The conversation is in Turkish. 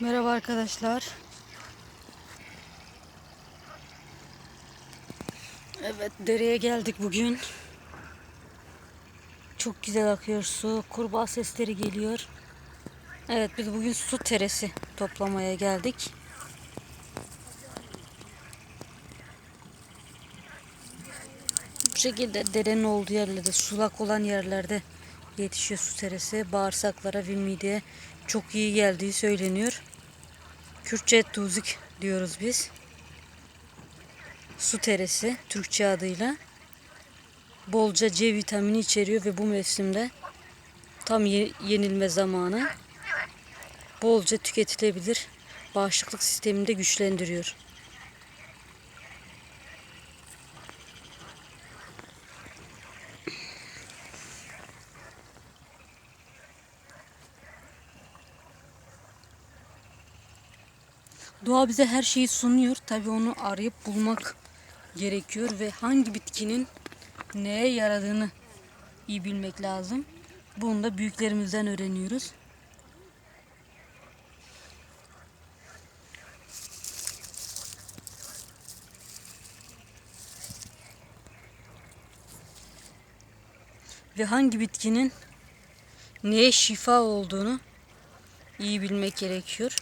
Merhaba arkadaşlar. Evet dereye geldik bugün. Çok güzel akıyor su. Kurbağa sesleri geliyor. Evet biz bugün su teresi toplamaya geldik. Bu şekilde derenin olduğu yerlerde, sulak olan yerlerde yetişiyor su teresi. Bağırsaklara ve mideye çok iyi geldiği söyleniyor. Kürtçe tuzik diyoruz biz. Su teresi Türkçe adıyla. Bolca C vitamini içeriyor ve bu mevsimde tam ye- yenilme zamanı. Bolca tüketilebilir. Bağışıklık sistemini de güçlendiriyor. Doğa bize her şeyi sunuyor. Tabii onu arayıp bulmak gerekiyor ve hangi bitkinin neye yaradığını iyi bilmek lazım. Bunu da büyüklerimizden öğreniyoruz. Ve hangi bitkinin neye şifa olduğunu iyi bilmek gerekiyor.